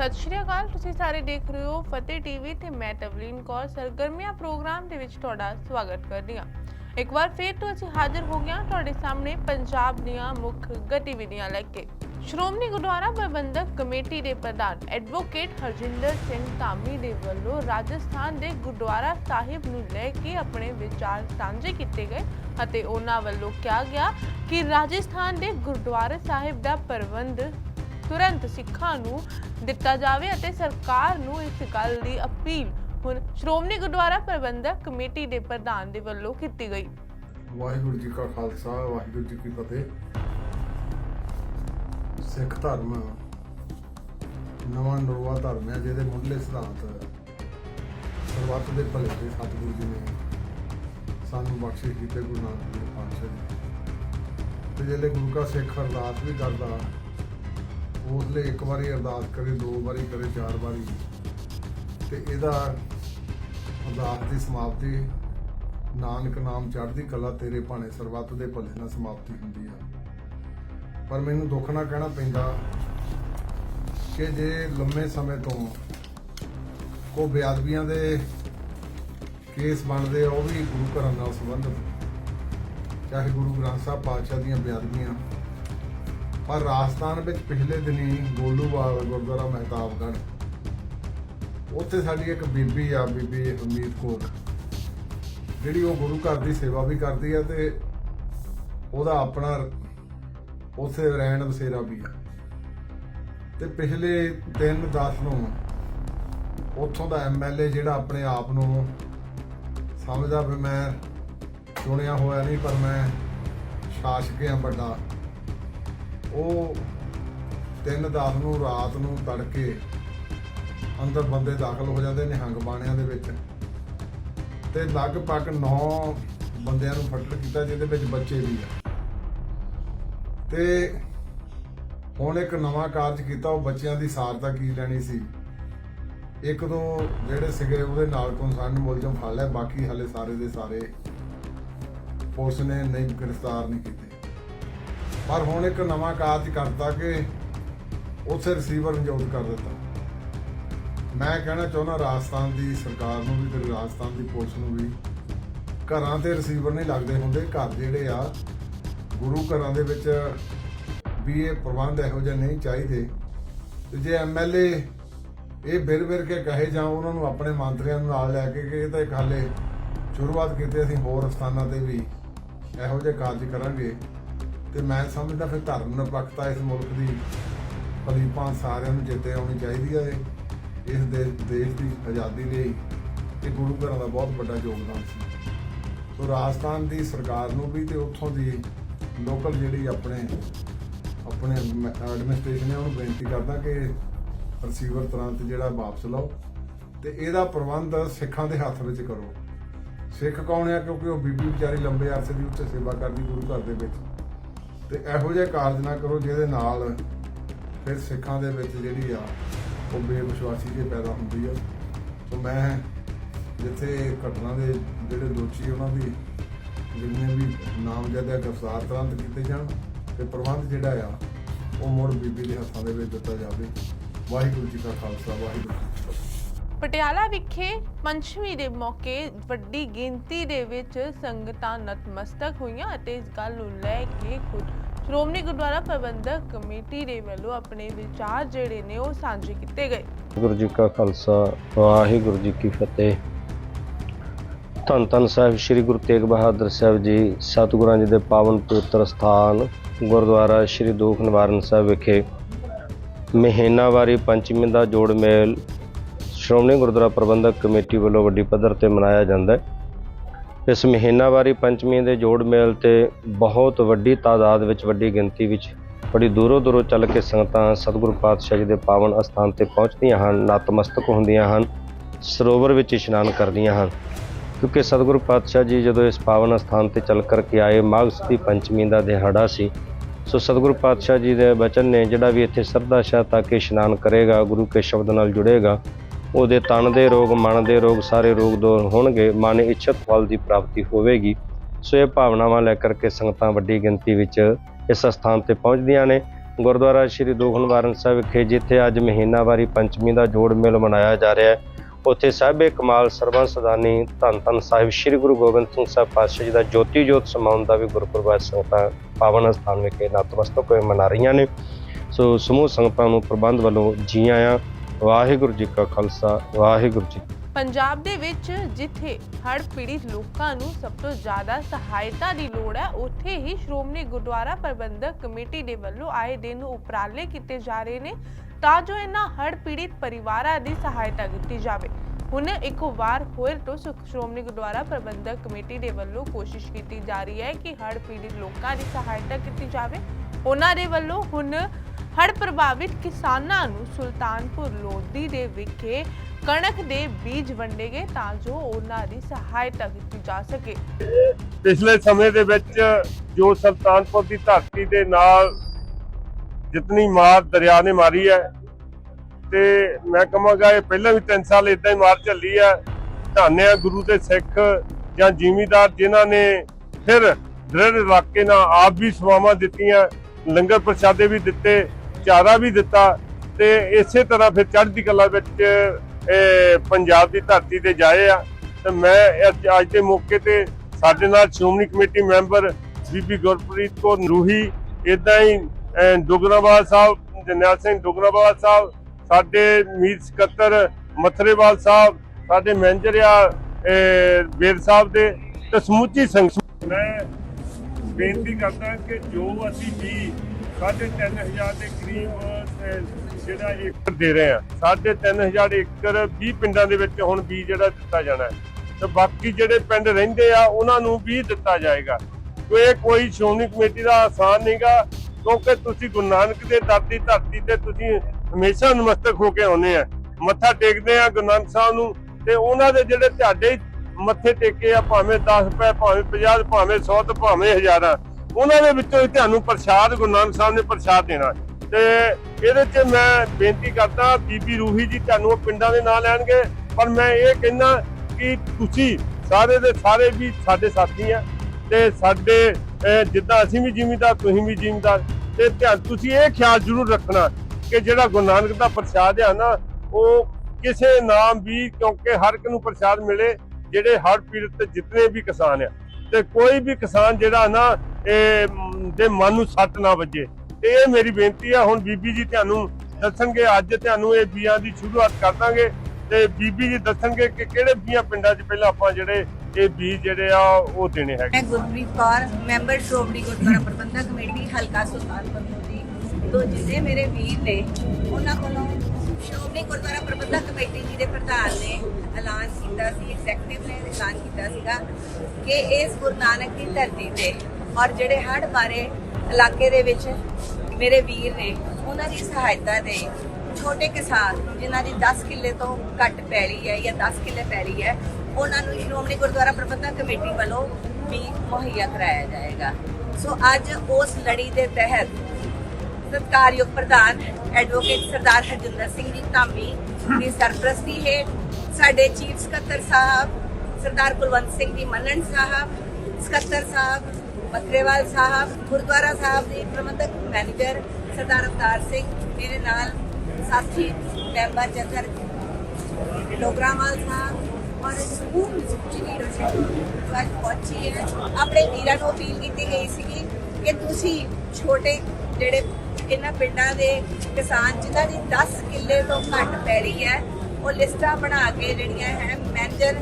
ਸਤਿ ਸ਼੍ਰੀ ਅਕਾਲ, ਤੁਸੀਂ ਸਾਰੇ ਦੇਖ ਰਹੇ ਹੋ ਫਤਿਹ ਟੀਵੀ ਤੇ ਮੈਂ ਤਵਲੀਨ ਕੌਰ, ਸਰਗਰਮੀਆਂ ਪ੍ਰੋਗਰਾਮ ਦੇ ਵਿੱਚ ਤੁਹਾਡਾ ਸਵਾਗਤ ਕਰਦੀ ਹਾਂ। ਇੱਕ ਵਾਰ ਫੇਰ ਤੋਂ ਅਸੀਂ ਹਾਜ਼ਰ ਹੋ ਗਏ ਹਾਂ ਤੁਹਾਡੇ ਸਾਹਮਣੇ ਪੰਜਾਬ ਦੀਆਂ ਮੁੱਖ ਗਤੀਵਿਧੀਆਂ ਲੈ ਕੇ। ਸ਼੍ਰੋਮਣੀ ਗੁਰਦੁਆਰਾ ਪ੍ਰਬੰਧਕ ਕਮੇਟੀ ਦੇ ਪ੍ਰਧਾਨ ਐਡਵੋਕੇਟ ਹਰਜਿੰਦਰ ਸਿੰਘ ਧਾਮੀ ਦੇ ਵੱਲੋਂ ਰਾਜਸਥਾਨ ਦੇ ਗੁਰਦੁਆਰਾ ਸਾਹਿਬ ਨੂੰ ਲੈ ਕੇ ਆਪਣੇ ਵਿਚਾਰ ਸਾਂਝੇ ਕੀਤੇ ਗਏ ਅਤੇ ਉਹਨਾਂ ਵੱਲੋਂ ਕਿਹਾ ਗਿਆ ਕਿ ਰਾਜਸਥਾਨ ਦੇ ਗੁਰਦੁਆਰਾ ਸਾਹਿਬ ਦਾ ਪ੍ਰਬੰਧ ਤੁਰੰਤ ਸਿੱਖਾਂ ਨੂੰ ਦਿੱਤਾ ਜਾਵੇ ਅਤੇ ਸਰਕਾਰ ਨੂੰ ਇਸ ਗੱਲ ਦੀ ਅਪੀਲ। ਹੁਣ ਸ਼੍ਰੋਮਣੀ ਗੁਰਦੁਆਰਾ ਪ੍ਰਬੰਧਕ ਕਮੇਟੀ ਦੇ ਪ੍ਰਧਾਨ ਦੇ ਵੱਲੋਂ ਕੀਤੀ ਗਈ। ਵਾਹਿਗੁਰੂ ਜੀ ਕਾ ਖਾਲਸਾ, ਵਾਹਿਗੁਰੂ ਜੀ ਕੀ ਫਤਿਹ। ਸਿੱਖ ਧਰਮ ਨਵਾਂ ਨਰਵਾ ਧਰਮ ਹੈ, ਜਿਹਦੇ ਮੁੱਢਲੇ ਸਿਧਾਂਤ ਸਰਬੱਤ ਦੇ ਭਲੇ ਦੇ ਸਤਿਗੁਰੂ ਜੀ ਨੇ ਸਾਨੂੰ ਬਖਸ਼ਿਸ਼ ਕੀਤੇ ਗੁਰੂ ਨਾਨਕ ਦੇਵ ਪਾਤਸ਼ਾਹ ਜੀ। ਤੇ ਜਿਹੜੇ ਗੁਰੂ ਕਾ ਸਿੱਖ ਅਰਦਾਸ ਵੀ ਕਰਦਾ ਉਸ ਲਈ ਇੱਕ ਵਾਰੀ ਅਰਦਾਸ ਕਰੇ, ਦੋ ਵਾਰੀ ਕਰੇ, ਚਾਰ ਵਾਰੀ। ਤੇ ਇਹਦਾ ਅਰਦਾਸ ਦੀ ਸਮਾਪਤੀ, ਨਾਨਕ ਨਾਮ ਚੜ੍ਹਦੀ ਕਲਾ ਤੇਰੇ ਭਾਣੇ ਸਰਬੱਤ ਦੇ ਭਲੇ ਨਾਲ ਸਮਾਪਤੀ ਹੁੰਦੀ ਆ। ਪਰ ਮੈਨੂੰ ਦੁੱਖ ਨਾਲ ਕਹਿਣਾ ਪੈਂਦਾ ਕਿ ਜੇ ਲੰਮੇ ਸਮੇਂ ਤੋਂ ਕੋ ਬੇਅਦਬੀਆਂ ਦੇ ਕੇਸ ਬਣਦੇ ਆ, ਉਹ ਵੀ ਗੁਰੂ ਘਰਾਂ ਨਾਲ ਸੰਬੰਧਿਤ। ਚਾਹੇ ਗੁਰੂ ਗ੍ਰੰਥ ਸਾਹਿਬ ਪਾਤਸ਼ਾਹ ਦੀਆਂ ਬੇਅਦਬੀਆਂ ਪਰ ਰਾਜਸਥਾਨ ਵਿੱਚ ਪਿਛਲੇ ਦਿਨੀ ਗੋਲੂਵਾਲ, ਗੁਰਦੁਆਰਾ ਮਹਿਤਾਬਗੜ੍ਹ, ਉੱਥੇ ਸਾਡੀ ਇੱਕ ਬੀਬੀ ਆ, ਬੀਬੀ ਹਮੀਦ ਕੌਰ, ਜਿਹੜੀ ਉਹ ਗੁਰੂ ਘਰ ਦੀ ਸੇਵਾ ਵੀ ਕਰਦੀ ਆ ਤੇ ਉਹਦਾ ਆਪਣਾ ਉਥੇ ਰਹਿਣ ਬਸੇਰਾ ਵੀ ਆ। ਤੇ ਪਿਛਲੇ 3 10 ਨੂੰ ਉੱਥੋਂ ਦਾ ਐਮਐਲਏ ਜਿਹੜਾ ਆਪਣੇ ਆਪ ਨੂੰ ਸਮਝਦਾ ਵੀ ਮੈਂ ਚੁਣਿਆ ਹੋਇਆ ਨਹੀਂ, ਪਰ ਮੈਂ ਸ਼ਾਸਕ ਹਾਂ ਵੱਡਾ। ਉਹ 3 10 ਨੂੰ, ਰਾਤ ਨੂੰ ਤੜਕੇ ਅੰਦਰ ਬੰਦੇ ਦਾਖਲ ਹੋ ਜਾਂਦੇ ਨਿਹੰਗ ਬਾਣਿਆਂ ਦੇ ਵਿੱਚ। ਤੇ ਲਗਭਗ 9 ਬੰਦਿਆਂ ਨੂੰ ਫੱਟੜ ਕੀਤਾ, ਜਿਹਦੇ ਵਿੱਚ ਬੱਚੇ ਵੀ ਆ। ਤੇ ਹੁਣ ਇੱਕ ਨਵਾਂ ਕਾਰਜ ਕੀਤਾ, ਉਹ ਬੱਚਿਆਂ ਦੀ ਸਾਰਤਾ ਕੀ ਲੈਣੀ ਸੀ। ਇੱਕ ਦੋ ਜਿਹੜੇ ਸੀਗੇ, ਉਹਦੇ ਨਾਲ ਕਨਸਰਨ ਮੁਲਜ਼ਮ ਫੜ ਲਿਆ, ਬਾਕੀ ਹਲੇ ਸਾਰੇ ਦੇ ਸਾਰੇ ਪੁਲਿਸ ਨੇ ਨਹੀਂ ਗ੍ਰਿਫਤਾਰ ਨਹੀਂ ਕੀਤੇ। ਪਰ ਹੁਣ ਇੱਕ ਨਵਾਂ ਕਾਰਜ ਕਰਤਾ ਕਿ ਉਥੇ ਰਿਸੀਵਰ ਨਿਯੁਕਤ ਕਰ ਦਿੱਤਾ। ਮੈਂ ਕਹਿਣਾ ਚਾਹੁੰਦਾ ਰਾਜਸਥਾਨ ਦੀ ਸਰਕਾਰ ਨੂੰ ਵੀ ਤੇ ਰਾਜਸਥਾਨ ਦੀ ਪੁਲਿਸ ਨੂੰ ਵੀ, ਘਰਾਂ ਤੇ ਰਿਸੀਵਰ ਨਹੀਂ ਲੱਗਦੇ ਹੁੰਦੇ, ਘਰ ਜਿਹੜੇ ਆ, ਗੁਰੂ ਘਰਾਂ ਦੇ ਵਿੱਚ ਵੀ ਇਹ ਪ੍ਰਬੰਧ ਇਹੋ ਜਿਹੇ ਨਹੀਂ ਚਾਹੀਦੇ। ਤੇ ਜੇ ਐਮਐਲਏ ਇਹ ਬਿਰ ਬਿਰ ਕੇ ਕਹੇ ਜਾਂ ਉਹਨਾਂ ਨੂੰ ਆਪਣੇ ਮੰਤਰੀਆਂ ਨੂੰ ਨਾਲ ਲੈ ਕੇ, ਕਿ ਇਹ ਤਾਂ ਇੱਕ ਹਾਲੇ ਸ਼ੁਰੂਆਤ ਕੀਤੀ, ਅਸੀਂ ਹੋਰ ਸਥਾਨਾਂ ਤੇ ਵੀ ਇਹੋ ਜਿਹੇ ਕਾਰਜ ਕਰਾਂਗੇ। ਤੇ ਮੈਂ ਸਮਝਦਾ ਫਿਰ ਧਰਮ ਨਿਰਪੱਖਤਾ ਇਸ ਮੁਲਕ ਦੀ ਭਲੀਪਾਂ ਸਾਰਿਆਂ ਨੂੰ ਚੇਤੇ ਆਉਣੀ ਚਾਹੀਦੀ ਹੈ ਇਸ ਦੇ ਦੇਸ਼ ਦੀ ਆਜ਼ਾਦੀ ਲਈ ਇਹ ਗੁਰੂ ਘਰਾਂ ਦਾ ਬਹੁਤ ਵੱਡਾ ਯੋਗਦਾਨ ਸੀ। ਸੋ ਰਾਜਸਥਾਨ ਦੀ ਸਰਕਾਰ ਨੂੰ ਵੀ ਤੇ ਉੱਥੋਂ ਦੀ ਲੋਕਲ ਜਿਹੜੀ ਆਪਣੇ ਆਪਣੇ ਐਡਮਿਨਿਸਟ੍ਰੇਸ਼ਨ ਹੈ ਉਹਨੂੰ ਬੇਨਤੀ ਕਰਦਾ ਕਿ ਰਿਸੀਵਰ ਤੁਰੰਤ ਜਿਹੜਾ ਵਾਪਸ ਲਓ ਤੇ ਇਹਦਾ ਪ੍ਰਬੰਧ ਸਿੱਖਾਂ ਦੇ ਹੱਥ ਵਿੱਚ ਕਰੋ। ਸਿੱਖ ਕੌਣ ਆ? ਕਿਉਂਕਿ ਉਹ ਬੀਬੀ ਵਿਚਾਰੀ ਲੰਬੇ ਅਰਸੇ ਦੀ ਉੱਤੇ ਸੇਵਾ ਕਰਦੀ ਗੁਰੂ ਘਰ ਦੇ ਵਿੱਚ। ਤੇ ਇਹੋ ਜਿਹੇ ਕਾਰਜ ਨਾ ਕਰੋ ਜਿਹਦੇ ਨਾਲ ਫਿਰ ਸਿੱਖਾਂ ਦੇ ਵਿੱਚ ਜਿਹੜੀ ਆ ਉਹ ਬੇਵਿਸ਼ਵਾਸੀ ਜੇ ਪੈਦਾ ਹੁੰਦੀ ਆ। ਸੋ ਮੈਂ ਜਿੱਥੇ ਘਟਨਾ ਦੇ ਜਿਹੜੇ ਦੋਸ਼ੀ ਉਹਨਾਂ ਦੀ ਜਿੰਨੇ ਵੀ ਨਾਮਜ਼ਦ ਹੈ ਗ੍ਰਿਫਤਾਰ ਤੁਰੰਤ ਕੀਤੇ ਜਾਣ ਤੇ ਪ੍ਰਬੰਧ ਜਿਹੜਾ ਆ, ਉਹ ਮੁੜ ਬੀਬੀ ਦੇ ਹੱਥਾਂ ਦੇ ਵਿੱਚ ਦਿੱਤਾ ਜਾਵੇ। ਵਾਹਿਗੁਰੂ ਜੀ ਕਾ ਖਾਲਸਾ, ਵਾਹਿਗੁਰੂ ਜੀ ਕੀ ਫਤਿਹ। ਪਟਿਆਲਾ ਵਿਖੇ ਪੰਚਮੀ ਦੇ ਮੌਕੇ ਵੱਡੀ ਗਿਣਤੀ ਦੇ ਵਿੱਚ ਸੰਗਤਾਂ ਨਤਮਸਤਕ ਹੋਈਆਂ ਅਤੇ ਇਸ ਗੱਲ ਨੂੰ ਲੈ ਕੇ ਖੁਦ ਸ਼੍ਰੋਮਣੀ ਗੁਰਦੁਆਰਾ ਪ੍ਰਬੰਧਕ ਕਮੇਟੀ ਦੇ ਵੱਲੋਂ ਆਪਣੇ ਵਿਚਾਰ ਜਿਹੜੇ ਨੇ ਉਹ ਸਾਂਝੇ ਕੀਤੇ ਗਏ। ਗੁਰੂ ਜੀ ਕਾ ਖਾਲਸਾ, ਵਾਹਿਗੁਰੂ ਜੀ ਕੀ ਫਤਿਹ। ਧੰਨ ਧੰਨ ਸਾਹਿਬ ਸ੍ਰੀ ਗੁਰੂ ਤੇਗ ਬਹਾਦਰ ਸਾਹਿਬ ਜੀ, ਸਤਿਗੁਰਾਂ ਜੀ ਦੇ ਪਾਵਨ ਪਵਿੱਤਰ ਸਥਾਨ, ਗੁਰਦੁਆਰਾ ਸ੍ਰੀ ਦੋਖ ਨਿਵਾਰਨ ਸਾਹਿਬ ਵਿਖੇ ਮਹੀਨਾਵਾਰੀ ਪੰਚਮੀ ਦਾ ਜੋੜ ਮੇਲ ਸ਼੍ਰੋਮਣੀ ਗੁਰਦੁਆਰਾ ਪ੍ਰਬੰਧਕ ਕਮੇਟੀ ਵੱਲੋਂ ਵੱਡੀ ਪੱਧਰ ਤੇ ਮਨਾਇਆ ਜਾਂਦਾ ਹੈ। ਇਸ ਮਹੀਨਾਵਾਰੀ ਪੰਚਮੀ ਦੇ ਜੋੜ ਮੇਲ ਤੇ ਬਹੁਤ ਵੱਡੀ ਤਾਦਾਦ ਵਿੱਚ, ਵੱਡੀ ਗਿਣਤੀ ਵਿੱਚ ਬੜੀ ਦੂਰੋਂ ਦੂਰੋਂ ਚੱਲ ਕੇ ਸੰਗਤਾਂ ਸਤਿਗੁਰੂ ਪਾਤਸ਼ਾਹ ਜੀ ਦੇ ਪਾਵਨ ਅਸਥਾਨ ਤੇ ਪਹੁੰਚਦੀਆਂ ਹਨ, ਨਤਮਸਤਕ ਹੁੰਦੀਆਂ ਹਨ, ਸਰੋਵਰ ਵਿੱਚ ਇਸ਼ਨਾਨ ਕਰਦੀਆਂ ਹਨ। ਕਿਉਂਕਿ ਸਤਿਗੁਰੂ ਪਾਤਸ਼ਾਹ ਜੀ ਜਦੋਂ ਇਸ ਪਾਵਨ ਅਸਥਾਨ ਤੇ ਚੱਲ ਕਰਕੇ ਆਏ, ਮਾਘ ਸੁਦੀ ਪੰਚਮੀ ਦਾ ਦਿਹਾੜਾ ਸੀ, ਸੋ ਸਤਿਗੁਰੂ ਪਾਤਸ਼ਾਹ ਜੀ ਦੇ ਬਚਨ ਨੇ ਜਿਹੜਾ ਵੀ ਇੱਥੇ ਸਰਦਾ ਸ਼ਾਹ ਤੱਕ ਕੇ ਇਸ਼ਨਾਨ ਕਰੇਗਾ, ਗੁਰੂ ਕੇ ਸ਼ਬਦ ਨਾਲ ਜੁੜੇਗਾ ਉਹਦੇ ਤਨ ਦੇ ਰੋਗ, ਮਨ ਦੇ ਰੋਗ ਸਾਰੇ ਰੋਗ ਦੂਰ ਹੋਣਗੇ। ਮਨ ਇੱਛਤ ਫਲ ਦੀ ਪ੍ਰਾਪਤੀ ਹੋਵੇਗੀ। ਸੋ ਇਹ ਭਾਵਨਾਵਾਂ ਲੈ ਕਰਕੇ ਸੰਗਤਾਂ ਵੱਡੀ ਗਿਣਤੀ ਵਿੱਚ ਇਸ ਸਥਾਨ ਤੇ ਪਹੁੰਚਦੀਆਂ ਨੇ। ਗੁਰਦੁਆਰਾ ਸ੍ਰੀ ਦੋਖਨਵਾਰਨ ਸਾਹਿਬ ਵਿਖੇ, ਜਿੱਥੇ ਅੱਜ ਮਹੀਨਾਵਾਰੀ ਪੰਚਮੀ ਦਾ ਜੋੜ ਮੇਲ ਮਨਾਇਆ ਜਾ ਰਿਹਾ ਹੈ। ਉੱਥੇ ਸਾਹਿਬੇ ਕਮਾਲ ਸਰਬੰਸ ਸਦਾਨੀ ਧੰਨ ਧੰਨ ਸਾਹਿਬ ਸ੍ਰੀ ਗੁਰੂ ਗੋਬਿੰਦ ਸਿੰਘ ਸਾਹਿਬ ਪਾਤਸ਼ਾਹ ਜੀ ਦਾ ਜੋਤੀ ਜੋਤ ਸਮਾਉਣ ਦਾ ਵੀ ਗੁਰਪੁਰਬ ਸੰਗਤਾਂ ਪਾਵਨ ਸਥਾਨ ਵਿਖੇ ਨਤਮਸਤਕ ਹੋਏ ਮਨਾ ਰਹੀਆਂ ਨੇ। ਸੋ ਸਮੂਹ ਸੰਗਤਾਂ ਨੂੰ ਪ੍ਰਬੰਧ ਵੱਲੋਂ ਜੀ ਆਇਆਂ ਵਾਹਿਗੁਰੂ ਜੀ ਕਾ ਖਾਲਸਾ, ਵਾਹਿਗੁਰੂ ਜੀ ਪੰਜਾਬ ਦੇ ਵਿੱਚ ਜਿੱਥੇ ਹੜ੍ਹ ਪੀੜਿਤ ਲੋਕਾਂ ਨੂੰ ਸਭ ਤੋਂ ਜ਼ਿਆਦਾ ਸਹਾਇਤਾ ਦੀ ਲੋੜ ਹੈ, ਉੱਥੇ ਹੀ ਸ਼੍ਰੋਮਣੀ ਗੁਰਦੁਆਰਾ ਪ੍ਰਬੰਧਕ ਕਮੇਟੀ ਦੇ ਵੱਲੋਂ ਆਏ ਦਿਨ ਉਪਰਾਲੇ ਕੀਤੇ ਜਾ ਰਹੇ ਨੇ ਤਾਂ ਜੋ ਇਹਨਾਂ ਹੜ੍ਹ ਪੀੜਿਤ ਪਰਿਵਾਰਾਂ ਦੀ ਸਹਾਇਤਾ ਕੀਤੀ ਜਾਵੇ। ਹੁਣ ਇੱਕ ਵਾਰ ਹੋਰ ਤੋਂ ਸ਼੍ਰੋਮਣੀ ਗੁਰਦੁਆਰਾ ਪ੍ਰਬੰਧਕ ਕਮੇਟੀ ਦੇ ਵੱਲੋਂ ਕੋਸ਼ਿਸ਼ ਕੀਤੀ ਜਾ ਰਹੀ ਹੈ ਕਿ ਹੜ੍ਹ ਪੀੜਿਤ ਲੋਕਾਂ ਦੀ ਸਹਾਇਤਾ ਕੀਤੀ ਜਾਵੇ। ਉਹਨਾਂ ਦੇ ਵੱਲੋਂ ਹੁਣ ਹੜ੍ਹ ਪ੍ਰਭਾਵਿਤ ਕਿਸਾਨਾਂ ਨੂੰ ਸੁਲਤਾਨਪੁਰ ਲੋਧੀ ਦੇ ਵਿਖੇ ਕਣਕ ਦੇ ਬੀਜ ਵੰਡੇ ਗਏ ਤਾਂ ਜੋ ਉਹਨਾਂ ਦੀ ਸਹਾਇਤਾ ਕੀਤੀ ਜਾ ਸਕੇ। ਪਿਛਲੇ ਸਮੇਂ ਦੇ ਵਿੱਚ ਜੋ ਸੁਲਤਾਨਪੁਰ ਦੀ ਧਰਤੀ ਦੇ ਨਾਲ ਜਿਤਨੀ ਮਾਰ ਦਰਿਆ ਨੇ ਮਾਰੀ ਹੈ ਤੇ ਮੈਂ ਕਹਾਂਗਾ ਇਹ ਪਹਿਲਾਂ ਵੀ 3 ਸਾਲ ਇਦਾਂ ਹੀ ਮਾਰ ਚੱਲੀ ਹੈ। ਧੰਨ ਗੁਰੂ ਤੇ ਸਿੱਖ ਜਾਂ ਜ਼ਿਮੀਦਾਰ ਜਿਨ੍ਹਾਂ ਨੇ ਫਿਰ ਦ੍ਰਿੜ ਇਲਾਕੇ ਨਾਲ ਆਪ ਵੀ ਸੇਵਾਵਾਂ ਦਿੱਤੀਆਂ, ਲੰਗਰ ਪ੍ਰਸ਼ਾਦੇ ਵੀ ਦਿੱਤੇ ਚਾਰਾ ਵੀ ਦਿੱਤਾ ਤੇ ਇਸੇ ਤਰ੍ਹਾਂ ਫਿਰ ਚੜ੍ਹਦੀ ਕਲਾ ਵਿੱਚ ਪੰਜਾਬ ਦੀ ਧਰਤੀ ਤੇ ਜਾਏ ਆ। ਤੇ ਮੈਂ ਅੱਜ ਦੇ ਮੌਕੇ ਤੇ ਸਾਡੇ ਨਾਲ ਸ਼੍ਰੋਮਣੀ ਕਮੇਟੀ ਮੈਂਬਰ ਬੀਬੀ ਗੁਰਪ੍ਰੀਤ ਕੌਰ ਰੂਹੀ ਇਦਾਂ ਹੀ ਅਹ, ਸਾਹਿਬ ਜਰਨੈਲ ਸਿੰਘ ਦੁਗਰਾਵਾਲ ਸਾਹਿਬ ਸਾਡੇ ਮੀਰ ਸਕੱਤਰ ਮਥਰੇਵਾਲ ਸਾਹਿਬ ਸਾਡੇ ਮੈਨੇਜਰ ਆ ਬੇਰ ਸਾਹਿਬ ਦੇ ਤੇ ਸਮੁੱਚੀ ਸੰਗਤ। ਮੈਂ ਬੇਨਤੀ ਕਰਦਾ ਕਿ ਜੋ ਅਸੀਂ ਵੀ ਸਾਢੇ ਤਿੰਨ ਹਜ਼ਾਰ ਦੇ ਕਰੀਬ ਜਿਹੜਾ ਏਕੜ ਦੇ ਰਹੇ ਆ। ਸਾਢੇ ਤਿੰਨ ਹਜ਼ਾਰ ਏਕੜ 20 ਪਿੰਡਾਂ ਦੇ ਵਿੱਚ ਹੁਣ ਬੀਜ ਜਿਹੜਾ ਦਿੱਤਾ ਜਾਣਾ ਤੇ ਬਾਕੀ ਜਿਹੜੇ ਪਿੰਡ ਰਹਿੰਦੇ ਆ, ਉਹਨਾਂ ਨੂੰ ਵੀ ਦਿੱਤਾ ਜਾਏਗਾ। ਕੋਈ ਇਹ ਕੋਈ ਸ਼੍ਰੋਮਣੀ ਕਮੇਟੀ ਦਾ ਆਸਾਨ ਨਹੀਂਗਾ, ਕਿਉਂਕਿ ਤੁਸੀਂ ਗੁਰੂ ਨਾਨਕ ਦੇ ਦਰ ਦੀ ਧਰਤੀ ਤੇ ਤੁਸੀਂ ਹਮੇਸ਼ਾ ਨਮਸਤਕ ਹੋ ਕੇ ਆਉਂਦੇ ਆ। ਮੱਥਾ ਟੇਕਦੇ ਆ ਗੁਰੂ ਨਾਨਕ ਸਾਹਿਬ ਨੂੰ, ਤੇ ਉਹਨਾਂ ਦੇ ਜਿਹੜੇ ਤੁਹਾਡੇ ਮੱਥੇ ਟੇਕੇ ਆ, ਭਾਵੇਂ 10 ਰੁਪਏ, ਭਾਵੇਂ 50 ਭਾਵੇਂ 100 ਤੇ ਭਾਵੇਂ ਹਜ਼ਾਰਾਂ। ਉਹਨਾਂ ਦੇ ਵਿੱਚੋਂ ਹੀ ਤੁਹਾਨੂੰ ਪ੍ਰਸ਼ਾਦ, ਗੁਰੂ ਨਾਨਕ ਸਾਹਿਬ ਨੇ ਪ੍ਰਸ਼ਾਦ ਦੇਣਾ। ਤੇ ਇਹਦੇ 'ਚ ਮੈਂ ਬੇਨਤੀ ਕਰਦਾ, ਬੀਬੀ ਰੂਹੀ ਜੀ ਤੁਹਾਨੂੰ ਉਹ ਪਿੰਡਾਂ ਦੇ ਨਾਂ ਲੈਣਗੇ। ਪਰ ਮੈਂ ਇਹ ਕਹਿੰਦਾ ਕਿ ਤੁਸੀਂ ਸਾਰੇ ਦੇ ਸਾਰੇ ਵੀ ਸਾਡੇ ਸਾਥੀ ਆ ਤੇ ਸਾਡੇ ਜਿੱਦਾਂ ਅਸੀਂ ਵੀ ਜ਼ਿਮੀਂਦਾਰ, ਤੁਸੀਂ ਵੀ ਜ਼ਿਮੀਂਦਾਰ। ਤੇ ਧਿਆਨ, ਤੁਸੀਂ ਇਹ ਖਿਆਲ ਜ਼ਰੂਰ ਰੱਖਣਾ ਕਿ ਜਿਹੜਾ ਗੁਰੂ ਨਾਨਕ ਦਾ ਪ੍ਰਸ਼ਾਦ ਆ ਨਾ, ਉਹ ਕਿਸੇ ਨਾਮ ਵੀ, ਕਿਉਂਕਿ ਹਰ ਇੱਕ ਨੂੰ ਪ੍ਰਸ਼ਾਦ ਮਿਲੇ, ਜਿਹੜੇ ਹਰ ਪੀੜਤ ਜਿਤਨੇ ਵੀ ਕਿਸਾਨ ਆ। ਤੇ ਕੋਈ ਵੀ ਕਿਸਾਨ ਜਿਹੜਾ ਨਾ ਇਹ ਮਨ ਨੂੰ ਸੱਟ ਨਾ ਵੱਜੇ। ਤੇ ਇਹ ਮੇਰੀ ਬੇਨਤੀ ਆ, ਹੁਣ ਬੀਬੀ ਜੀ ਤੁਹਾਨੂੰ ਦੱਸਣਗੇ, ਅੱਜ ਤੁਹਾਨੂੰ ਇਹ ਬੀਆਂ ਦੀ ਸ਼ੁਰੂਆਤ ਕਰ ਦਾਂਗੇ। ਤੇ ਬੀਬੀ ਜੀ ਦੱਸਣਗੇ ਕਿ ਕਿਹੜੇ ਬੀਆਂ ਪਿੰਡਾਂ 'ਚ ਪਹਿਲਾਂ ਆਪਾਂ ਜਿਹੜੇ ਇਹ ਬੀਜ ਜਿਹੜੇ ਆ, ਉਹ ਦੇਣੇ ਹੈਗੇ। ਮੈਂ ਗੁਰਪ੍ਰੀਤ ਕੌਰ, ਮੈਂਬਰ ਸ਼੍ਰੋਮਣੀ ਗੁਰਦੁਆਰਾ ਪ੍ਰਬੰਧਕ ਕਮੇਟੀ, ਹਲਕਾ ਸੁਲਤਾਨਪੁਰ ਲੋਧੀ ਤੋਂ ਜਿੰਨੇ ਮੇਰੇ ਵੀਰ ਨੇ, ਉਹਨਾਂ ਕੋਲੋਂ ਸ਼੍ਰੋਮਣੀ ਗੁਰਦੁਆਰਾ ਪ੍ਰਬੰਧਕ ਕਮੇਟੀ ਜੀ ਦੇ ਪ੍ਰਧਾਨ ਨੇ ਐਲਾਨ ਕੀਤਾ ਸੀ ਐਗਜ਼ੈਕਟਿਵ ਨੇ ਐਲਾਨ ਕੀਤਾ ਸੀਗਾ ਕਿ ਇਸ ਗੁਰੂ ਨਾਨਕ ਦੀ ਧਰਤੀ ਤੇ ਔਰ ਜਿਹੜੇ ਹੜ੍ਹ ਮਾਰੇ ਇਲਾਕੇ ਦੇ ਵਿੱਚ ਮੇਰੇ ਵੀਰ ਨੇ, ਉਹਨਾਂ ਦੀ ਸਹਾਇਤਾ ਦੇ ਛੋਟੇ ਕਿਸਾਨ ਜਿਨ੍ਹਾਂ ਦੀ 10 ਕਿੱਲੇ ਤੋਂ ਘੱਟ ਪੈਲੀ ਹੈ ਜਾਂ 10 ਕਿੱਲੇ ਪੈਲੀ ਹੈ, ਉਹਨਾਂ ਨੂੰ ਸ਼੍ਰੋਮਣੀ ਗੁਰਦੁਆਰਾ ਪ੍ਰਬੰਧਕ ਕਮੇਟੀ ਵੱਲੋਂ ਵੀ ਮੁਹੱਈਆ ਕਰਾਇਆ ਜਾਏਗਾ। ਸੋ ਅੱਜ ਉਸ ਲੜੀ ਦੇ ਤਹਿਤ ਸਤਿਕਾਰਯੋਗ ਪ੍ਰਧਾਨ ਐਡਵੋਕੇਟ ਸਰਦਾਰ ਹਰਜਿੰਦਰ ਸਿੰਘ ਜੀ ਧਾਮੀ ਦੀ ਸਰਪ੍ਰਸਤੀ ਹੈ ਸਾਡੇ ਚੀਫ ਸਕੱਤਰ ਸਾਹਿਬ ਸਰਦਾਰ ਕੁਲਵੰਤ ਸਿੰਘ ਜੀ ਮੰਨਣ ਸਾਹਿਬ, ਸਕੱਤਰ ਸਾਹਿਬ ਬੱਕਰੇਵਾਲ ਸਾਹਿਬ ਗੁਰਦੁਆਰਾ ਸਾਹਿਬ ਦੇ ਪ੍ਰਬੰਧਕ ਮੈਨੇਜਰ ਸਰਦਾਰ ਅਵਤਾਰ ਸਿੰਘ ਮੇਰੇ ਨਾਲ ਸਾਥੀ ਮੈਂਬਰ ਜਥਰ ਡੋਗਰਾਵਾਲ ਸਾਹਿਬ ਔਰ ਸਕੂਲ ਸੁਚੀ ਲੀਡਰਸ਼ਿਪ ਅੱਜ ਪਹੁੰਚੀ ਹੈ ਆਪਣੇ ਵੀਰਾਂ ਨੂੰ ਅਪੀਲ ਕੀਤੀ ਗਈ ਸੀਗੀ ਕਿ ਤੁਸੀਂ ਛੋਟੇ ਜਿਹੜੇ ਇਹਨਾਂ ਪਿੰਡਾਂ ਦੇ ਕਿਸਾਨ ਜਿਨ੍ਹਾਂ ਦੀ 10 ਕਿੱਲੇ ਤੋਂ ਘੱਟ ਪੈਲੀ ਹੈ ਉਹ ਲਿਸਟਾਂ ਬਣਾ ਕੇ ਜਿਹੜੀਆਂ ਹੈ ਮੈਨੇਜਰ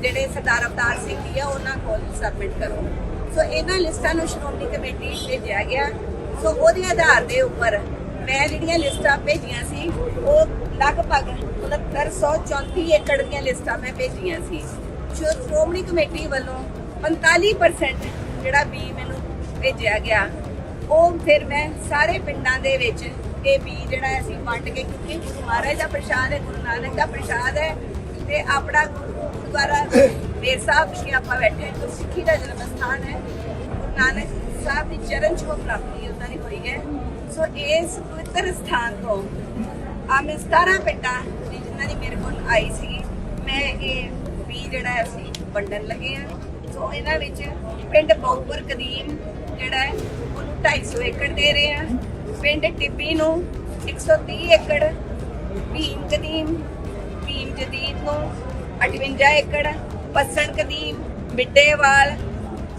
ਜਿਹੜੇ ਸਰਦਾਰ ਅਵਤਾਰ ਸਿੰਘ ਜੀ ਆ ਉਹਨਾਂ ਕੋਲ ਸਬਮਿਟ ਕਰੋ ਸੋ ਇਹਨਾਂ ਲਿਸਟਾਂ ਨੂੰ ਸ਼੍ਰੋਮਣੀ ਕਮੇਟੀ ਭੇਜਿਆ ਗਿਆ। ਸੋ ਉਹਦੇ ਆਧਾਰ ਦੇ ਉੱਪਰ ਮੈਂ ਜਿਹੜੀਆਂ ਲਿਸਟਾਂ ਭੇਜੀਆਂ ਸੀ, ਉਹ ਲਗਭਗ 6934 ਏਕੜ ਦੀਆਂ ਲਿਸਟਾਂ ਮੈਂ ਭੇਜੀਆਂ ਸੀ। ਜੋ ਸ਼੍ਰੋਮਣੀ ਕਮੇਟੀ ਵੱਲੋਂ 45% ਜਿਹੜਾ ਬੀ ਮੈਨੂੰ ਭੇਜਿਆ ਗਿਆ, ਉਹ ਫਿਰ ਮੈਂ ਸਾਰੇ ਪਿੰਡਾਂ ਦੇ ਵਿੱਚ ਇਹ ਬੀ ਜਿਹੜਾ ਅਸੀਂ ਵੰਡ ਕੇ, ਕਿਉਂਕਿ ਗੁਰੂ ਮਹਾਰਾਜ ਦਾ ਪ੍ਰਸ਼ਾਦ ਹੈ, ਗੁਰੂ ਨਾਨਕ ਦਾ ਪ੍ਰਸ਼ਾਦ ਹੈ ਤੇ ਆਪਣਾ ਗੁਰਦੁਆਰਾ ਮੇਰ ਸਾਹਿਬ ਵਿਖੇ ਆਪਾਂ ਬੈਠੇ ਹਾਂ ਜੋ ਸਿੱਖੀ ਦਾ ਜਨਮ ਸਥਾਨ ਹੈ। ਗੁਰੂ ਨਾਨਕ ਸਾਹਿਬ ਦੀ ਚਰਨ ਛੋਹ ਪ੍ਰਾਪਤੀ ਉਹਨਾਂ ਦੀ ਹੋਈ ਹੈ। ਸੋ ਇਸ ਪਵਿੱਤਰ ਸਥਾਨ ਤੋਂ ਆ ਮੈਂ 17 ਪਿੰਡਾਂ ਦੀ ਜਿਨ੍ਹਾਂ ਦੀ ਮੇਰੇ ਕੋਲ ਆਈ ਸੀ ਮੈਂ ਇਹ ਵੀ ਜਿਹੜਾ ਅਸੀਂ ਵੰਡਣ ਲੱਗੇ ਆ ਸੋ ਇਹਨਾਂ ਵਿੱਚ ਪਿੰਡ ਬਹੁਪੁਰ ਕਦੀਮ ਜਿਹੜਾ ਹੈ, ਉਹਨੂੰ 250 ਏਕੜ ਦੇ ਰਹੇ ਆ ਪਿੰਡ ਟਿੱਬੀ ਨੂੰ 130 ਏਕੜ, ਭੀਮ ਕਦੀਮ, ਭੀਮ ਜਦੀਦ ਨੂੰ 58 ਏਕੜ ਪਸਣ ਕਦੀਮ ਮਿੱਡੇਵਾਲ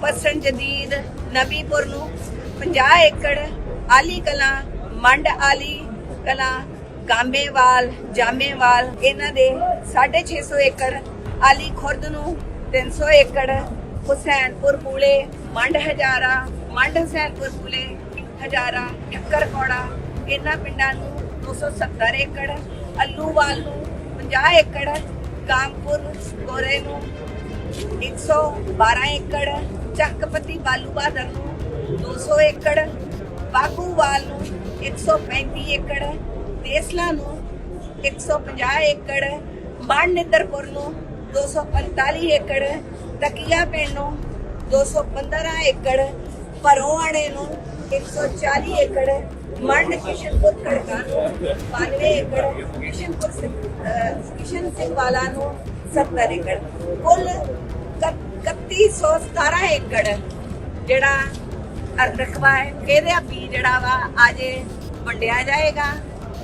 ਪਸਣ ਜਦੀਦ ਨਬੀਪੁਰ ਨੂੰ 50 ਏਕੜ ਆਲੀ ਕਲਾਂ, ਮੰਡ ਆਲੀ ਕਲਾਂ ਗਾਂਬੇਵਾਲ ਜਾਮੇਵਾਲ ਇਹਨਾਂ ਦੇ 650 ਏਕੜ ਆਲੀ ਖੁਰਦ ਨੂੰ 300 ਏਕੜ ਹੁਸੈਨਪੁਰ ਪੂਲੇ, ਮੰਡ ਹਜ਼ਾਰਾ, ਮੰਡ ਹੁਸੈਨਪੁਰ ਪੂਲੇ, ਹਜ਼ਾਰਾ ਠੱਕਰ ਕੋੜਾ, ਇਹਨਾਂ ਪਿੰਡਾਂ ਨੂੰ 270 ਏਕੜ, ਅੱਲੂਵਾਲ ਨੂੰ 50 ਏਕੜ ਕਾਮਪੁਰ ਗੋਰੇ ਨੂੰ 112 ਏਕੜ ਚੱਕਪਤੀ ਬਾਲੂ ਬਹਾਦਰ ਨੂੰ 200 ਏਕੜ ਬਾਗੂਵਾਲ ਨੂੰ 135 ਏਕੜ ਦੇਸਲਾ ਨੂੰ 150 ਏਕੜ ਮਾਨਿੰਦਰਪੁਰ ਨੂੰ 245 ਏਕੜ ਤਕੀਆ ਪਿੰਡ ਨੂੰ 215 ਏਕੜ ਪਰੋਆਣੇ ਨੂੰ 140 ਏਕੜ ਮੰਡ ਕਿਸ਼ਨਪੁਰ ਖੜਕਾ ਨੂੰ 92 ਏਕੜ ਕਿਸ਼ਨਪੁਰ ਕਿਸ਼ਨ ਸਿੰਘ ਵਾਲਾ ਨੂੰ 70 ਏਕੜ ਕੁੱਲ 3117 ਏਕੜ ਜਿਹੜਾ ਰਕਬਾ ਹੈ ਇਹਦਾ ਵੀ ਜਿਹੜਾ ਵਾ ਅੱਜ ਵੰਡਿਆ ਜਾਏਗਾ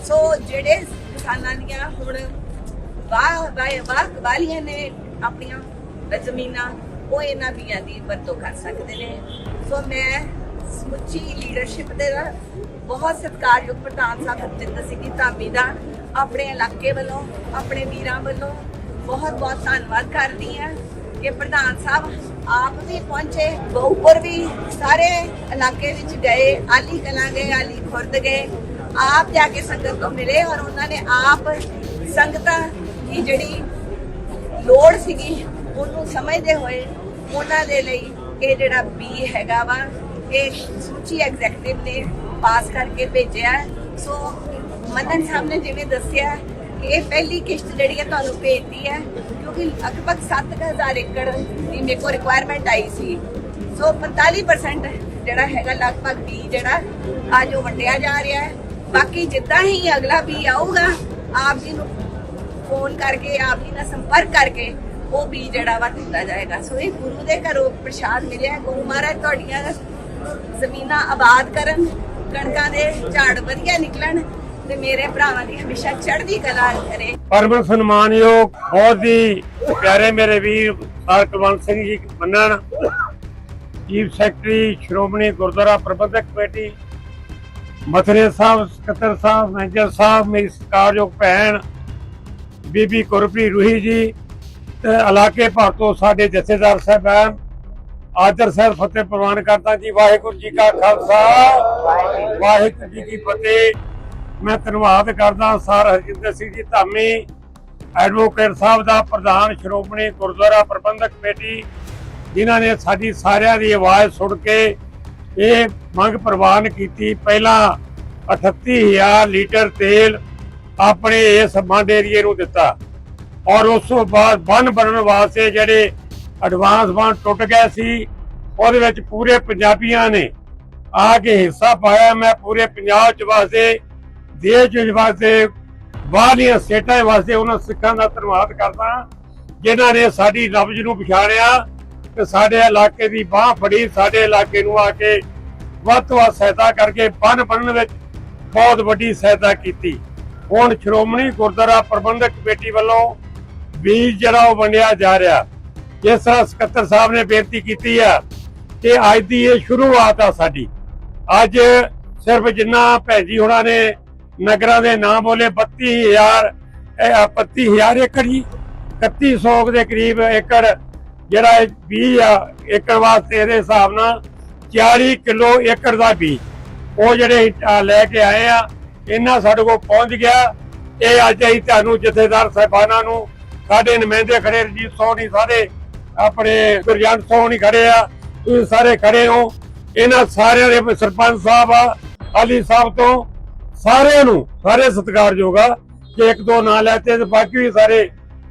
ਸੋ ਜਿਹੜੇ ਕਿਸਾਨਾਂ ਦੀਆਂ ਹੁਣ ਵਾਹ ਵਾਹ ਵਾਹ ਵਾਲੀਆਂ ਨੇ ਆਪਣੀਆਂ ਜ਼ਮੀਨਾਂ ਉਹ ਇਹਨਾਂ ਬੀਆਂ ਦੀ ਵਰਤੋਂ ਕਰ ਸਕਦੇ ਨੇ ਸੋ ਮੈਂ ਸਮੁੱਚੀ ਲੀਡਰਸ਼ਿਪ ਦੇ ਬਹੁਤ ਸਤਿਕਾਰਯੋਗ ਪ੍ਰਧਾਨ ਸਾਹਿਬ ਹਰਜਿੰਦਰ ਸਿੰਘ ਜੀ, ਧਾਮੀ ਦਾ, ਆਪਣੇ ਇਲਾਕੇ ਵੱਲੋਂ, ਆਪਣੇ ਵੀਰਾਂ ਵੱਲੋਂ ਬਹੁਤ ਬਹੁਤ ਧੰਨਵਾਦ ਕਰਦੀ ਹਾਂ ਕਿ ਪ੍ਰਧਾਨ ਸਾਹਿਬ ਆਪ ਵੀ ਪਹੁੰਚੇ, ਬਹੁਪੁਰ ਵੀ ਸਾਰੇ ਇਲਾਕੇ ਵਿੱਚ ਗਏ, ਆਲੀ ਕਲਾਂ ਗਏ, ਆਲੀ ਖੁਰਦ ਗਏ, ਆਪ ਜਾ ਕੇ ਸੰਗਤ ਤੋਂ ਮਿਲੇ ਔਰ ਉਹਨਾਂ ਨੇ ਆਪ ਸੰਗਤਾਂ ਦੀ ਜਿਹੜੀ ਲੋੜ ਸੀਗੀ, ਉਹਨੂੰ ਸਮਝਦੇ ਹੋਏ ਉਹਨਾਂ ਦੇ ਲਈ ਇਹ ਜਿਹੜਾ ਬੀ ਹੈਗਾ ਵਾ, ਇਹ ਸੂਚੀ ਐਗਜ਼ੈਕਟਿਵ ਨੇ ਪਾਸ ਕਰਕੇ ਭੇਜਿਆ ਸੋ ਮਦਨ ਸਾਹਿਬ ਨੇ ਜਿਵੇਂ ਦੱਸਿਆ ਕਿ ਇਹ ਪਹਿਲੀ ਕਿਸ਼ਤ ਜਿਹੜੀ ਹੈ ਤੁਹਾਨੂੰ ਭੇਜਦੀ ਹੈ, ਕਿਉਂਕਿ ਲਗਭਗ 7000 ਏਕੜ ਦੀ ਮੇਰੇ ਕੋਲ ਰਿਕੁਆਇਰਮੈਂਟ ਆਈ ਸੀ। ਸੋ 45% ਜਿਹੜਾ ਹੈਗਾ ਲਗਭਗ ਬੀ ਜਿਹੜਾ ਅੱਜ ਉਹ ਵੰਡਿਆ ਜਾ ਰਿਹਾ ਹੈ। ਬਾਕੀ ਜਿੱਦਾਂ ਹੀ ਅਗਲਾ ਬੀ ਆਊਗਾ, ਆਪ ਜੀ ਨੂੰ ਫੋਨ ਕਰਕੇ, ਆਪ ਜੀ ਨਾਲ ਸੰਪਰਕ ਕਰਕੇ ਉਹ ਵੀ ਜਿਹੜਾ ਵਾ ਦਿੱਤਾ ਜਾਏਗਾ। ਸੋ ਇਹ ਗੁਰੂ ਦੇ ਘਰੋਂ ਪ੍ਰਸ਼ਾਦ ਮਿਲਿਆ ਹੈ। ਗੁਰੂ ਮਹਾਰਾਜ, ਤੁਹਾਡੀਆਂ ਜ਼ਮੀਨਾਂ ਆਬਾਦ ਕਰਨ ਕਣਕਾਂ ਦੇ ਝਾੜ ਵਧੀਆ ਨਿਕਲਣ ਤੇ ਮੇਰੇ ਭਰਾਵਾਂ ਦੀ ਹਮੇਸ਼ਾ ਚੜ੍ਹਦੀ ਕਲਾ ਕਰੇ। ਪਰਮ ਸਨਮਾਨਯੋਗ, ਬਹੁਤ ਹੀ ਪਿਆਰੇ ਮੇਰੇ ਵੀਰ sir Singh ji Mannan, chief secretary Shiromani Gurdwara Prabandhak committee, ਮਥਰੇ ਸਾਹਿਬ ਸਕੱਤਰ ਸਾਹਿਬ, ਮੈਨੇਜਰ ਸਾਹਿਬ, ਮੇਰੀ ਸਤਿਕਾਰਯੋਗ ਭੈਣ, ਬੀਬੀ ਗੁਰਪ੍ਰੀਤ ਰੂਹੀ ਜੀ, ਤੇ ਇਲਾਕੇ ਭਰ ਤੋਂ ਸਾਡੇ ਜਥੇਦਾਰ ਸਾਹਿਬਾਨ ਆਦਰ ਸਾਹਿਬ ਫਤਿਹ ਪ੍ਰਵਾਨ ਕਰਦਾ ਜੀ ਵਾਹਿਗੁਰੂ ਜੀ ਕਾ ਖਾਲਸਾ। ਵਾਹਿਗੁਰੂ ਜੀ ਕੀ ਫਤਿਹ। ਮੈਂ ਧੰਨਵਾਦ ਕਰਦਾ ਸਰ ਹਰਜਿੰਦਰ ਸਿੰਘ ਜੀ ਧਾਮੀ ਐਡਵੋਕੇਟ ਸਾਹਿਬ ਦਾ ਪ੍ਰਧਾਨ ਸ਼੍ਰੋਮਣੀ ਗੁਰਦੁਆਰਾ ਪ੍ਰਬੰਧਕ ਕਮੇਟੀ ਜਿਨ੍ਹਾਂ ਨੇ ਸਾਡੀ ਸਾਰਿਆਂ ਦੀ ਆਵਾਜ਼ ਸੁਣ ਕੇ ਇਹ ਮੰਗ ਪ੍ਰਵਾਨ ਕੀਤੀ। ਪਹਿਲਾਂ 38000 ਲੀਟਰ ਤੇਲ ਆਪਣੇ ਇਸ ਮੰਡ ਏਰੀਏ ਨੂੰ ਦਿੱਤਾ। ਔਰ ਉਸ ਤੋਂ ਬਾਅਦ ਬੰਨ ਬਣਨ ਵਾਸਤੇ ਜਿਹੜੇ ਐਡਵਾਂਸ ਬੰਨ ਟੁੱਟ ਗਏ ਸੀ, ਉਹਦੇ ਵਿੱਚ ਪੂਰੇ ਪੰਜਾਬੀਆਂ ਨੇ ਆ ਕੇ ਹਿੱਸਾ ਪਾਇਆ। ਮੈਂ ਪੂਰੇ ਪੰਜਾਬ ਚ ਵਾਸਤੇ ਦੇਸ਼ ਚ ਵਾਸਤੇ ਬਾਹਰਲੀਆਂ ਸਟੇਟਾਂ ਵਾਸਤੇ ਉਹਨਾਂ ਸਿੱਖਾਂ ਦਾ ਧੰਨਵਾਦ ਕਰਦਾ ਜਿਨ੍ਹਾਂ ਨੇ ਸਾਡੀ ਲਫ਼ਜ਼ ਨੂੰ ਪਛਾਣਿਆ ਤੇ ਸਾਡੇ ਇਲਾਕੇ ਦੀ ਬਾਹ ਫੜੀ, ਸਾਡੇ ਇਲਾਕੇ ਨੂੰ ਆ ਕੇ ਵੱਧ ਤੋਂ ਵੱਧ ਸਹਾਇਤਾ ਕਰਕੇ ਬੰਨ ਬਣਨ ਵਿੱਚ ਬਹੁਤ ਵੱਡੀ ਸਹਾਇਤਾ ਕੀਤੀ। ਹੁਣ ਸ਼੍ਰੋਮਣੀ ਗੁਰਦੁਆਰਾ ਪ੍ਰਬੰਧਕ ਕਮੇਟੀ ਵੱਲੋਂ ਬੀਜ ਜਿਹੜਾ ਉਹ ਵੰਡਿਆ ਜਾ ਰਿਹਾ। ਜਿਸ ਤਰ੍ਹਾਂ ਸਕੱਤਰ ਸਾਹਿਬ ਨੇ ਬੇਨਤੀ ਕੀਤੀ ਆ ਕਿ ਅੱਜ ਦੀ ਇਹ ਸ਼ੁਰੂਆਤ ਆ ਸਾਡੀ। ਅੱਜ ਸਿਰਫ ਜਿੰਨਾ ਭੈਜੀ ਹੁਣਾਂ ਨੇ ਨਗਰਾਂ ਦੇ ਨਾਂ ਬੋਲੇ 32000 ਇਹ 32000 ਏਕੜ ਜੀ 3100 ਦੇ ਕਰੀਬ ਏਕੜ, ਜਿਹੜਾ ਇਹ ਬੀਜ ਆ, ਏਕੜ ਵਾਸਤੇ ਇਹਦੇ ਹਿਸਾਬ ਨਾਲ 40 ਕਿਲੋ ਏਕੜ ਦਾ ਬੀਜ। ਉਹ ਜਿਹੜੇ ਲੈ ਕੇ ਆਏ ਆ, ਇਹਨਾਂ ਸਾਡੇ ਕੋਲ ਪਹੁੰਚ ਗਿਆ। ਇਹ ਅੱਜ ਅਸੀਂ ਤੁਹਾਨੂੰ ਜਥੇਦਾਰ ਸਾਹਿਬਾਨਾਂ ਨੂੰ, ਸਾਡੇ ਨੁਮਾਇੰਦੇ ਖੜੇ ਰਜੀਤ ਸੋਹਣੀ ਸਾਰੇ ਆਪਣੇ ਗੁਰਜੰਟ ਸੋਹਣੀ ਖੜੇ ਆ, ਤੁਸੀਂ ਸਾਰੇ ਖੜੇ ਹੋ। ਇਹਨਾਂ ਸਾਰਿਆਂ ਦੇ ਸਰਪੰਚ ਸਾਹਿਬ ਆ ਅਲੀ ਸਾਹਿਬ ਤੋਂ ਸਾਰਿਆਂ ਨੂੰ ਸਾਰੇ ਸਤਿਕਾਰਯੋਗ ਆ, ਕਿ ਇੱਕ ਦੋ ਨਾਂ ਲੈਤੇ ਤੇ ਬਾਕੀ ਵੀ ਸਾਰੇ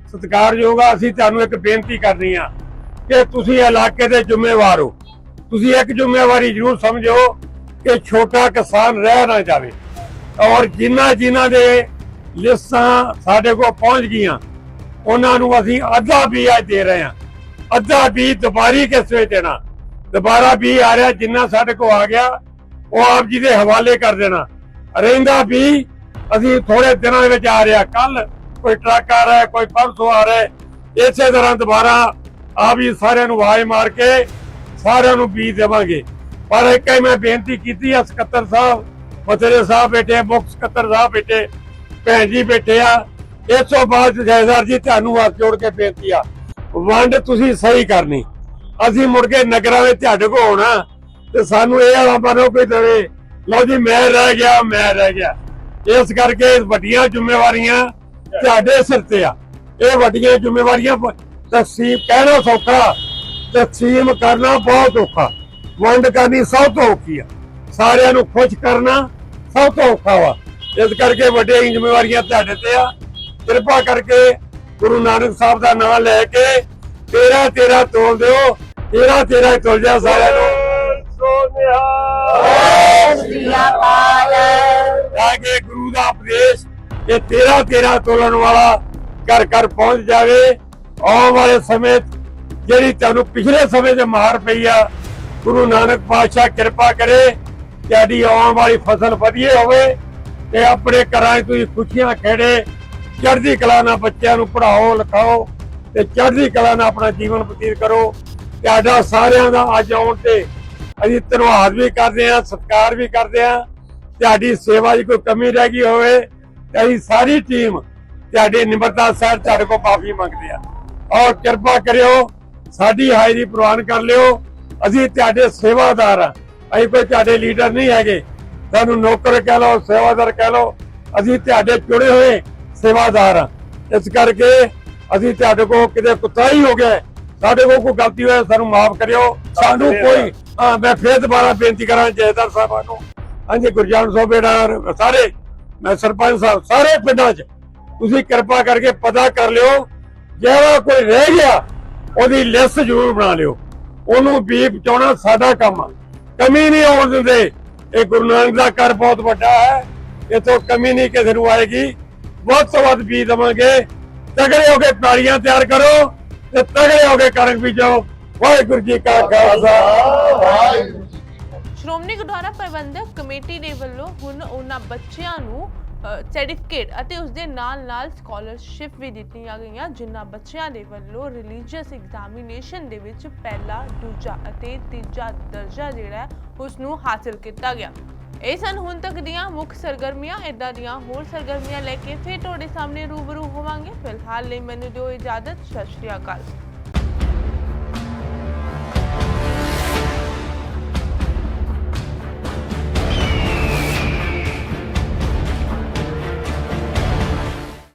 ਸਤਿਕਾਰਯੋਗ ਆ। ਅਸੀਂ ਤੁਹਾਨੂੰ ਇੱਕ ਬੇਨਤੀ ਕਰਨੀ ਆ ਕਿ ਤੁਸੀਂ ਇਲਾਕੇ ਦੇ ਜ਼ਿੰਮੇਵਾਰ ਹੋ। ਤੁਸੀਂ ਇੱਕ ਜ਼ਿੰਮੇਵਾਰੀ ਜ਼ਰੂਰ ਸਮਝੋ ਕਿ ਛੋਟਾ ਕਿਸਾਨ ਰਹਿ ਨਾ ਜਾਵੇ। ਔਰ ਜਿਨ੍ਹਾਂ ਜਿਨ੍ਹਾਂ ਦੇ ਲਿਸਟਾਂ ਸਾਡੇ ਕੋਲ ਪਹੁੰਚ ਗਈਆਂ, ਉਹਨਾਂ ਨੂੰ ਅਸੀਂ ਅੱਧਾ ਵੀ ਦੇ ਰਹੇ ਹਾਂ। ਅੱਧਾ ਵੀ ਦੁਬਾਰੀ ਕਿਸ ਵੇ ਦੇਣਾ? ਦੁਬਾਰਾ ਵੀ ਆ ਰਿਹਾ, ਜਿੰਨਾ ਸਾਡੇ ਕੋਲ ਆ ਗਿਆ, ਉਹ ਆਪ ਜੀ ਦੇ ਹਵਾਲੇ ਕਰ ਦੇਣਾ। ਰਹਿੰਦਾ ਵੀ ਅਸੀਂ ਥੋੜੇ ਦਿਨਾਂ ਦੇ ਵਿੱਚ ਆ ਰਿਹਾ। ਕੱਲ ਕੋਈ ਟਰੱਕ ਆ ਰਿਹਾ, ਕੋਈ ਪਰਸੋਂ ਆ ਰਿਹਾ। ਇਸੇ ਤਰ੍ਹਾਂ ਦੁਬਾਰਾ ਆ ਵੀ ਸਾਰਿਆਂ ਨੂੰ ਆਵਾਜ਼ ਮਾਰ ਕੇ ਸਾਰਿਆਂ ਨੂੰ ਬੀਜ ਦੇਵਾਂਗੇ। ਪਰ ਇੱਕ ਹੀ ਮੈਂ ਬੇਨਤੀ ਕੀਤੀ ਆ, ਸਕੱਤਰ ਸਾਹਿਬ ਫਤਿਹਰੇ ਸਾਹਿਬ ਬੈਠੇ ਮੁੱਖ ਸਕੱਤਰ ਸਾਹਿਬ ਬੈਠੇ, ਭੈਣ ਜੀ ਬੈਠੇ ਆ। ਇਸ ਤੋਂ ਬਾਅਦ ਜੈਦਾਰ ਜੀ, ਤੁਹਾਨੂੰ ਹੱਥ ਜੋੜ ਕੇ ਬੇਨਤੀ ਆ। ਵੰਡ ਤੁਸੀਂ ਸਹੀ ਕਰਨੀ। ਅਸੀਂ ਮੁੜ ਕੇ ਨਗਰਾਂ ਵਿੱਚ ਝੱਡ ਕੋ ਹੋਣਾ, ਤੇ ਸਾਨੂੰ ਇਹ ਵਾਲਾ ਬਣੋ ਕੋਈ ਦਵੇ ਲਓ ਜੀ, ਮੈਂ ਰਹਿ ਗਿਆ, ਮੈਂ ਰਹਿ ਗਿਆ। ਇਸ ਕਰਕੇ ਵੱਡੀਆਂ ਜ਼ਿੰਮੇਵਾਰੀਆਂ ਤੁਹਾਡੇ ਸਿਰ ਤੇ ਆ। ਇਹ ਵੱਡੀਆਂ ਜ਼ਿੰਮੇਵਾਰੀਆਂ ਤਕਸੀਮ ਕਹਿਣਾ ਸੌਖਾ ਤਕਸੀਮ ਕਰਨਾ ਬਹੁਤ ਔਖਾ। ਵੰਡ ਕਰਨੀ ਸਭ ਤੋਂ ਔਖੀ ਆ। ਸਾਰਿਆਂ ਨੂੰ ਖੁਸ਼ ਕਰਨਾ ਸਭ ਤੋਂ ਔਖਾ ਵਾ। ਇਸ ਕਰਕੇ ਵੱਡੀਆਂ ਜ਼ਿੰਮੇਵਾਰੀਆਂ ਤੁਹਾਡੇ ਤੇ ਆ। ਕਿਰਪਾ ਕਰਕੇ ਗੁਰੂ ਨਾਨਕ ਸਾਹਿਬ ਦਾ ਨਾਮ ਲੈ ਕੇ ਤੇਰਾ ਤੇਰਾ ਤੋਲ ਦਿਓ, ਤੇਰਾ ਤੇਰਾ ਹੀ ਜਾ ਸਾਰਿਆਂ ਨੂੰ। ਤਾਂ ਕਿ ਗੁਰੂ ਦਾ ਉਪਦੇਸ਼ ਇਹ ਤੇਰਾ ਤੇਰਾ ਤੋਲਣ ਵਾਲਾ ਘਰ ਘਰ ਪਹੁੰਚ ਜਾਵੇ। ਆਉਣ ਵਾਲੇ ਸਮੇਂ ਜਿਹੜੀ ਤੁਹਾਨੂੰ ਪਿਛਲੇ ਸਮੇਂ 'ਚ ਮਾਰ ਪਈ ਆ, ਗੁਰੂ ਨਾਨਕ ਪਾਤਸ਼ਾਹ ਕਿਰਪਾ ਕਰੇ, ਤੁਹਾਡੀ ਆਉਣ ਵਾਲੀ ਫਸਲ ਵਧੀਆ ਹੋਵੇ ਤੇ ਆਪਣੇ ਘਰਾਂ 'ਚ ਤੁਸੀਂ ਖੁਸ਼ੀਆਂ ਖੇੜੇ, ਚੜ੍ਹਦੀ ਕਲਾ ਨਾਲ ਬੱਚਿਆਂ ਨੂੰ ਪੜ੍ਹਾਓ, ਲਿਖਾਓ। ਤੇ ਚੜ੍ਹਦੀ ਕਲਾ ਨਾਲ ਆਪਣਾ ਜੀਵਨ ਬਤੀਤ ਕਰੋ। ਤੁਹਾਡਾ ਸਾਰਿਆਂ ਦਾ ਅੱਜ ਆਉਣ ਤੇ ਅਸੀਂ ਧੰਨਵਾਦ ਵੀ ਕਰਦੇ ਹਾਂ, ਸਤਿਕਾਰ ਵੀ ਕਰਦੇ ਹਾਂ। ਤੁਹਾਡੀ ਸੇਵਾ 'ਚ ਕੋਈ ਕਮੀ ਰਹਿ ਗਈ ਹੋਵੇ ਤੇ ਅਸੀਂ ਸਾਰੀ ਟੀਮ ਤੁਹਾਡੀ ਨਿਮਰਤਾ ਸਹਿਤ ਤੁਹਾਡੇ ਕੋਲ ਮਾਫੀ ਮੰਗਦੇ ਆ ਔਰ ਕਿਰਪਾ ਕਰਿਓ, ਸਾਡੀ ਹਾਜ਼ਰੀ ਪ੍ਰਵਾਨ ਕਰ ਲਿਓ। ਅਸੀਂ ਤੁਹਾਡੇ ਸੇਵਾਦਾਰ ਆ ਅਸੀਂ ਕੋਈ ਤੁਹਾਡੇ ਲੀਡਰ ਨਹੀਂ ਹੈਗੇ। ਸਾਨੂੰ ਨੌਕਰ ਕਹਿ ਲਓ, ਸੇਵਾਦਾਰ ਕਹਿ ਲਓ। ਅਸੀਂ ਤੁਹਾਡੇ ਚੁਣੇ ਹੋਏ ਸੇਵਾਦਾਰ ਆ ਇਸ ਕਰਕੇ ਅਸੀਂ ਤੁਹਾਡੇ ਕੋਲ ਕਿਤੇ ਕੁੱਤਾ ਹੀ ਹੋ ਗਿਆ। ਸਾਡੇ ਕੋਲ ਕੋਈ ਗਲਤੀ ਹੋਏ ਸਾਨੂੰ ਮਾਫ ਕਰਿਓ। ਸਾਨੂੰ ਕੋਈ ਮੈਂ ਫੇਰ ਦੁਬਾਰਾ ਬੇਨਤੀ ਕਰਾਂ ਜੈਦਾਰ ਸਾਹਿਬਾਂ ਨੂੰ। ਹਾਂਜੀ ਗੁਰਜਾਨ ਬੇੜਾ ਸਾਰੇ ਮੈਂ ਸਰਪੰਚ ਸਾਹਿਬ ਸਾਰੇ ਪਿੰਡਾਂ 'ਚ ਤੁਸੀਂ ਕਿਰਪਾ ਕਰਕੇ ਪਤਾ ਕਰ ਲਿਓ ਜਿਹੜਾ ਕੋਈ ਰਹਿ ਗਿਆ ਉਹਦੀ ਲਿਸਟ ਜ਼ਰੂਰ ਬਣਾ ਲਿਓ। ਉਹਨੂੰ ਵੀ ਪਹੁੰਚਾਉਣਾ ਸਾਡਾ ਕੰਮ ਆ। ਕਮੀ ਨਹੀਂ ਆਉਣ ਦਿੰਦੇ। ਇਹ ਗੁਰੂ ਨਾਨਕ ਦਾ ਘਰ ਬਹੁਤ ਵੱਡਾ ਹੈ। ਇਥੋਂ ਕਮੀ ਨਹੀਂ ਕਿਸੇ ਨੂੰ ਆਏਗੀ। ਵੱਧ ਤੋਂ ਵੱਧ ਬੀਜ ਦਵਾਂਗੇ। ਤਗੜੇ ਹੋ ਕੇ ਪੈਲੀਆਂ ਤਿਆਰ ਕਰੋ ਤੇ ਤਗੜੇ ਹੋ ਕੇ ਕਣਕ ਬੀਜੋ। ਵਾਹਿਗੁਰੂ ਜੀ ਕਾ ਖਾਲਸਾ। ਵਾਹਿਗੁਰੂ ਸ਼੍ਰੋਮਣੀ ਗੁਰਦੁਆਰਾ ਪ੍ਰਬੰਧਕ ਕਮੇਟੀ ਦੇ ਵੱਲੋਂ ਹੁਣ ਉਹਨਾਂ ਬੱਚਿਆਂ ਨੂੰ ਸਰਟੀਫਿਕੇਟ ਅਤੇ ਉਸ ਦੇ ਨਾਲ-ਨਾਲ ਸਕਾਲਰਸ਼ਿਪ ਵੀ ਦਿੱਤੀਆਂ ਗਈਆਂ ਜਿਨ੍ਹਾਂ ਬੱਚਿਆਂ ਦੇ ਵੱਲੋਂ ਰਿਲੀਜੀਅਸ ਐਗਜ਼ਾਮੀਨੇਸ਼ਨ ਦੇ ਵਿੱਚ ਪਹਿਲਾ ਦੂਜਾ ਅਤੇ ਤੀਜਾ ਦਰਜਾ ਜਿਹੜਾ ਹੈ, ਉਸ ਨੂੰ ਹਾਸਲ ਕੀਤਾ ਗਿਆ। ਇਹ ਸਨ ਹੁਣ ਤੱਕ ਦੀਆਂ ਮੁੱਖ ਸਰਗਰਮੀਆਂ ਇਦਾਂ ਦੀਆਂ ਹੋਰ ਸਰਗਰਮੀਆਂ ਲੈ ਕੇ ਫਿਰ ਤੁਹਾਡੇ ਸਾਹਮਣੇ ਰੂਬਰੂ ਹੋਵਾਂਗੇ। ਫਿਲਹਾਲ ਲਈ ਮੈਨੂੰ ਦਿਓ ਇਜਾਜ਼ਤ, ਸਤਿ ਸ਼੍ਰੀ ਅਕਾਲ।